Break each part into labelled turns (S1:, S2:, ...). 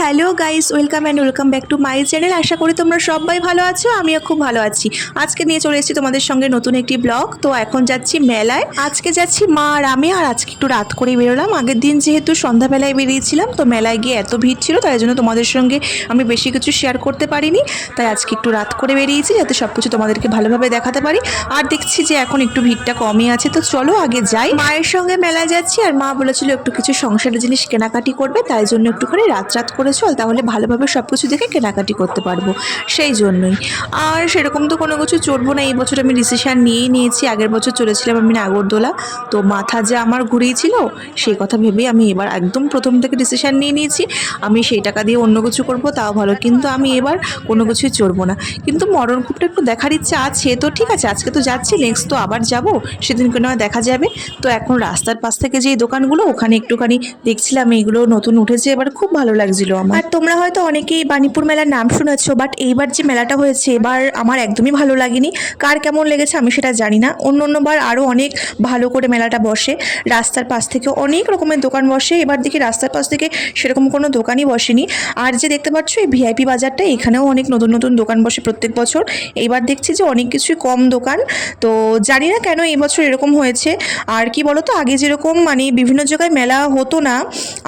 S1: Hello guys, welcome and welcome back to my channel. আশা করি তোমরা সবাই ভালো আছো, আমিও খুব ভালো আছি। আজকে নিয়ে চলে এসেছি তোমাদের সঙ্গে নতুন একটি ব্লগ। তো এখন যাচ্ছি মেলায়। আজকে যাচ্ছি মা আর আমি, আর আজকে একটু রাত করে বেরোলাম। আগের দিন যেহেতু সন্ধ্যাবেলায় বেরিয়েছিলাম, তো মেলায় গিয়ে এত ভিড় ছিল, তাই জন্য তোমাদের সঙ্গে আমি বেশি কিছু শেয়ার করতে পারিনি। তাই আজকে একটু রাত করে বেরিয়েছি, যাতে সব কিছু তোমাদেরকে ভালোভাবে দেখাতে পারি। আর দেখছি যে এখন একটু ভিড়টা কমই আছে, তো চলো আগে যাই। মায়ের সঙ্গে মেলায় যাচ্ছি, আর মা বলেছিল একটু কিছু সংসারের জিনিস কেনাকাটি করবে, তাই জন্য একটুখানি রাত রাত করে চল, তাহলে ভালোভাবে সব কিছু দেখে কেনাকাটি করতে পারব। সেই জন্যই। আর সেরকম তো কোনো কিছু চড়বো না। এই বছর আমি ডিসিশান নিয়েই নিয়েছি। আগের বছর চলেছিলাম আমি নাগরদোলা। তো মাথা যে আমার ঘুরিয়েছিল সেই কথা ভেবে আমি এবার একদম প্রথম থেকে ডিসিশান নিয়ে নিয়েছি। আমি সেই টাকা দিয়ে অন্য কিছু করব, তাও ভালো। কিন্তু আমি এবার কোনো কিছুই চড়বো না। কিন্তু মরণকূপটা একটু দেখার ইচ্ছা আছে। তো ঠিক আছে, আজকে তো যাচ্ছি নেক্সট তো আবার যাব। সেদিন কোনো দেখা যাবে। তো এখন রাস্তার পাশ থেকে যে দোকানগুলো, ওখানে একটুখানি দেখছিলাম, এইগুলো নতুন উঠেছে। এবার খুব ভালো লাগছিল। আমার। আর তোমরা হয়তো অনেকেই বাণীপুর মেলার নাম শুনেছো বাট এইবার যে মেলাটা হয়েছে, এবার আমার একদমই ভালো লাগেনি। কার কেমন লেগেছে আমি সেটা জানি না। অন্য অন্যবার আরও অনেক ভালো করে মেলাটা বসে। রাস্তার পাশ থেকে অনেক রকমের দোকান বসে। এবার দেখি রাস্তার পাশ থেকে সেরকম কোনো দোকানই বসেনি। আর যে দেখতে পাচ্ছ, এই ভিআইপি বাজারটা, এখানেও অনেক নতুন নতুন দোকান বসে প্রত্যেক বছর। এইবার দেখছি যে অনেক কিছুই কম দোকান। তো জানি না কেন এই বছর এরকম হয়েছে। আর কি বলতো, আগে যেরকম মানে বিভিন্ন জায়গায় মেলা হতো না,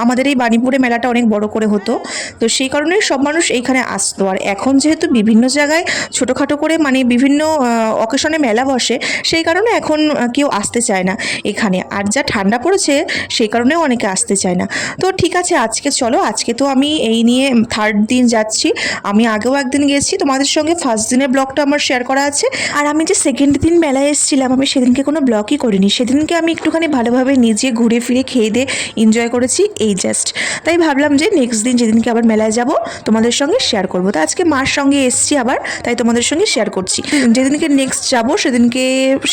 S1: আমাদের এই বাণীপুরে মেলাটা অনেক বড় করে হতো। তো সেই কারণে সব মানুষ এইখানে আসতো। আর এখন যেহেতু বিভিন্ন জায়গায় ছোটোখাটো করে মানে বিভিন্ন অকেশনে মেলা বসে, সেই কারণে এখন কেউ আসতে চায় না এখানে। আর যা ঠান্ডা পড়েছে, সেই কারণেও অনেকে আসতে চায় না। তো ঠিক আছে, আজকে চলো, আজকে তো আমি এই নিয়ে থার্ড দিন যাচ্ছি। আমি আগেও একদিন গেছি তোমাদের সঙ্গে ফার্স্ট দিনের ব্লগটা আমার শেয়ার করা আছে। আর আমি যে সেকেন্ড দিন মেলায় এসেছিলাম, আমি সেদিনকে কোনো ব্লগই করিনি। সেদিনকে আমি একটুখানি ভালোভাবে নিজে ঘুরে ফিরে খেয়ে দিয়ে এনজয় করেছি, এই জাস্ট তাই ভাবলাম যে নেক্সট দিন যেদিনকে আবার মেলায় যাব, তোমাদের সঙ্গে শেয়ার করব। তো আজকে মার সঙ্গে এসছি আবার, তাই তোমাদের সঙ্গে শেয়ার করছি। যেদিনকে নেক্সট যাব, সেদিনকে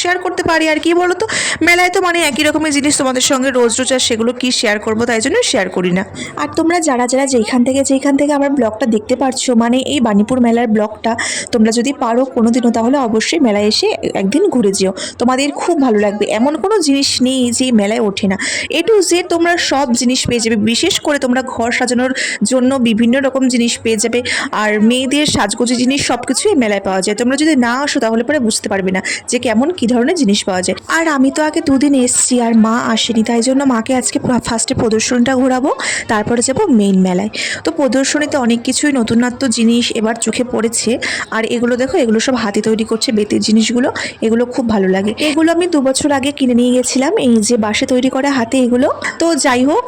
S1: শেয়ার করতে পারি আর কি বলো তো মেলায় তো মানে একই রকমের জিনিস তোমাদের সঙ্গে রোজ রোজ আর সেগুলো কি শেয়ার করব, তাই জন্য শেয়ার করি না। আর তোমরা যারা যারা যেইখান থেকে যেইখান থেকে আমার ব্লগটা দেখতে পারছ মানে এই বাণীপুর মেলার ব্লগটা, তোমরা যদি পারো কোনো দিনও তাহলে অবশ্যই মেলায় এসে একদিন ঘুরে যেও। তোমাদের খুব ভালো লাগবে। এমন কোনো জিনিস নেই যে মেলায় ওঠে না। এ টু জেড তোমরা সব জিনিস পেয়ে যাবে। বিশেষ করে তোমরা ঘর সাজানোর জন্য বিভিন্ন রকম জিনিস পেয়ে যাবে। আর মেয়েদের সাজগোজের জিনিস সব কিছুই মেলায় পাওয়া যায়। তোমরা যদি না আসো তাহলে পরে বুঝতে পারবে না যে কেমন কী ধরনের জিনিস পাওয়া যায়। আর আমি তো আগে দুদিন এসছি আর মা আসেনি, তাই জন্য মাকে আজকে ফার্স্টে প্রদর্শনীটা ঘোরাবো, তারপরে যাব মেইন মেলায়। তো প্রদর্শনীতে অনেক কিছুই নতুনত্ব জিনিস এবার চোখে পড়েছে। আর এগুলো দেখো, এগুলো সব হাতে তৈরি করছে বেতের জিনিসগুলো, এগুলো খুব ভালো লাগে। এগুলো আমি দু বছর আগে কিনে নিয়ে গেছিলাম, এই যে বাসে তৈরি করা হাতে এগুলো। তো যাই হোক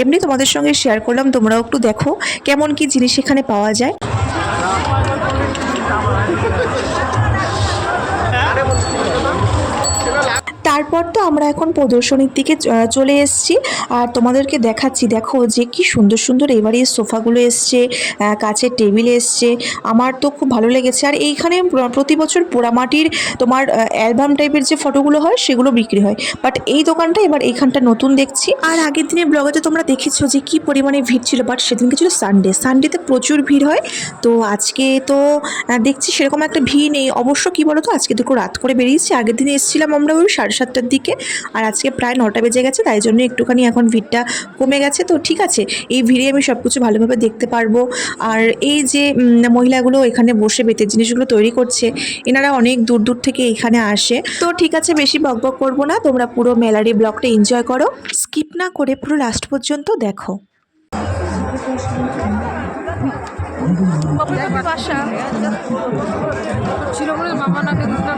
S1: এমনি তোমাদের সঙ্গে শেয়ার করলাম, তোমরাও একটু দেখো কেমন কি জিনিস এখানে পাওয়া যায়। তারপর তো আমরা এখন প্রদর্শনীর দিকে চলে এসেছি। আর তোমাদেরকে দেখাচ্ছি, দেখো যে কি সুন্দর সুন্দর এবারে সোফাগুলো এসছে কাচের টেবিল এসছে। আমার তো খুব ভালো লেগেছে। আর এইখানে প্রতি বছর পোড়ামাটির তোমার অ্যালবাম টাইপের যে ফটোগুলো হয়, সেগুলো বিক্রি হয়। বাট এই দোকানটা এবার এইখানটা নতুন দেখছি। আর আগের দিনের ব্লগে তো তোমরা দেখেছ যে কি পরিমাণে ভিড় ছিল, বাট সেদিনকে ছিল সানডে। সানডেতে প্রচুর ভিড় হয়। তো আজকে তো দেখছি সেরকম একটা ভিড় নেই। অবশ্য কি বলো তো আজকে দুটো রাত করে বেরিয়েছি। আগের দিনে এসেছিলাম আমরা ওই সাড়ে সাতটার দিকে আর আজকে প্রায় নটা বেজে গেছে তাই জন্য একটুখানি এখন ভিড়টা কমে গেছে তো ঠিক আছে এই ভিড়ে আমি সব কিছু ভালোভাবে দেখতে পারব আর এই যে মহিলাগুলো এখানে বসে বেতের জিনিসগুলো তৈরি করছে এনারা অনেক দূর দূর থেকে এখানে আসে তো ঠিক আছে বেশি বক বকবক করব না তোমরা পুরো মেলারি ব্লগটা এনজয় করো স্কিপ না করে পুরো লাস্ট পর্যন্ত দেখো
S2: বাসা ছিল মামা নাকে দুধ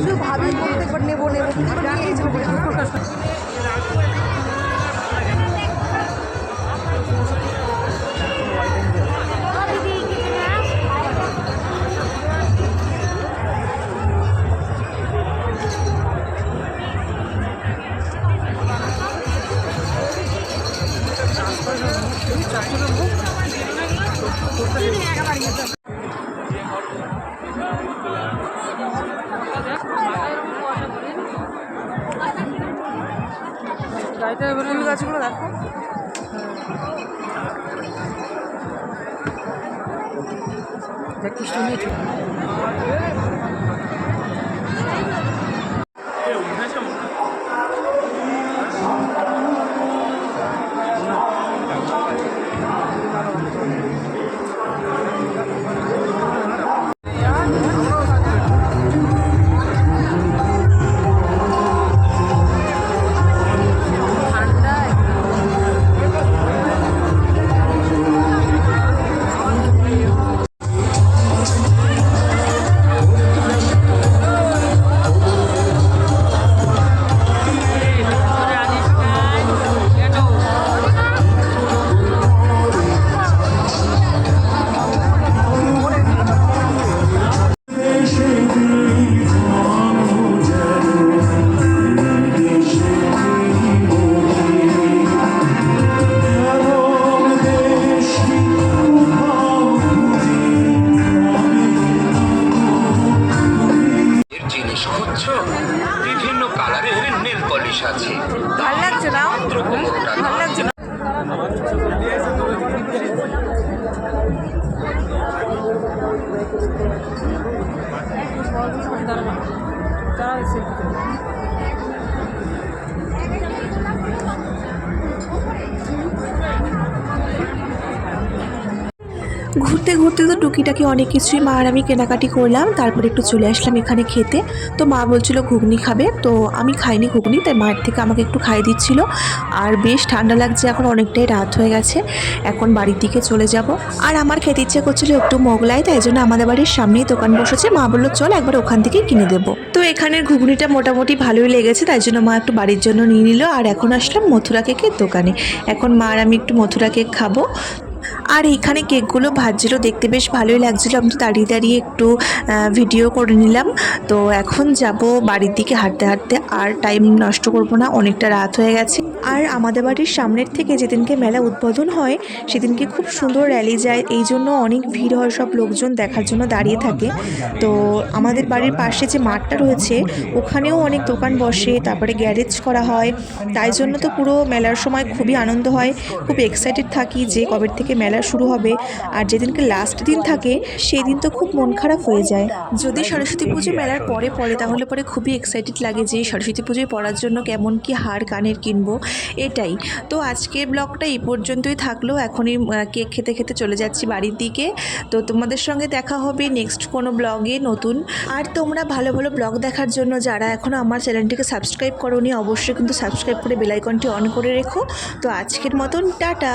S2: শুধু ভাবি একবার নেব নেব রাখি গাড়িটা এবারে ফুল গাছগুলো দেখো। দেখ কি সুন্দর
S3: বিভিন্ন কালারের নেল পলিশ আছে।
S2: ভালো লাগছে না? ভালো লাগছে না?
S1: ঘুরতে ঘুরতে তো টুকিটাকি অনেক কিছুই মা আর আমি কেনাকাটি করলাম, তারপর একটু চলে আসলাম এখানে খেতে। তো মা বলছিল ঘুগনি খাবে, তো আমি খাইনি ঘুগনি, তাই মায়ের থেকে আমাকে একটু খাইয়ে দিচ্ছিল। আর বেশ ঠান্ডা লাগছে, এখন অনেকটাই রাত হয়ে গেছে, এখন বাড়ির দিকে চলে যাব। আর আমার খেতে ইচ্ছে করছিল একটু মোগলাই, তাই জন্য আমাদের বাড়ির সামনেই দোকান বসেছে। মা বলল, চল একবার ওখান থেকেই কিনে দেবো। তো এখানের ঘুগনিটা মোটামুটি ভালোই লেগেছে, তাই জন্য মা একটু বাড়ির জন্য নিয়ে নিল। আর এখন আসলাম মথুরা কেকের দোকানে। এখন মা আর আমি একটু মথুরা কেক খাব। আর এইখানে কেকগুলো ভাজছিল, দেখতে বেশ ভালোই লাগছিল। আমি তো দাঁড়িয়ে দাঁড়িয়ে একটু ভিডিও করে নিলাম। তো এখন যাব বাড়ির দিকে হাঁটতে হাঁটতে। আর টাইম নষ্ট করব না, অনেকটা রাত হয়ে গেছে। আর আমাদের বাড়ির সামনের থেকে যেদিনকে মেলা উদ্বোধন হয়, সেদিনকে খুব সুন্দর র্যালি যায়। এই জন্য অনেক ভিড় হয় সব লোকজন দেখার জন্য দাঁড়িয়ে থাকে। তো আমাদের বাড়ির পাশে যে মাঠটা রয়েছে, ওখানেও অনেক দোকান বসে, তারপরে গ্যারেজ করা হয়। তাই জন্য তো পুরো মেলার সময় খুবই আনন্দ হয়। খুব এক্সাইটেড থাকি যে কবে থেকে মেলা শুরু হবে। আর যেদিনকে লাস্ট দিন থাকে সেই দিন তো খুব মন খারাপ হয়ে যায়। যদি সরস্বতী পুজো মেলার পরে পড়ে, তাহলে পরে খুবই এক্সাইটেড লাগে যে সরস্বতী পুজোয় পড়ার জন্য কেমন কি হার কানের কিনবো, এটাই। তো আজকের ব্লগটা এই পর্যন্তই থাকল। এখনই কেক খেতে খেতে চলে যাচ্ছি বাড়ির দিকে। তো তোমাদের সঙ্গে দেখা হবে নেক্সট কোনো ব্লগে নতুন। আর তোমরা ভালো ভালো ব্লগ দেখার জন্য যারা এখনও আমার চ্যানেলটিকে সাবস্ক্রাইব করোনি, অবশ্যই কিন্তু সাবস্ক্রাইব করে বেলাইকনটি অন করে রেখো। তো আজকের মতন, টাটা!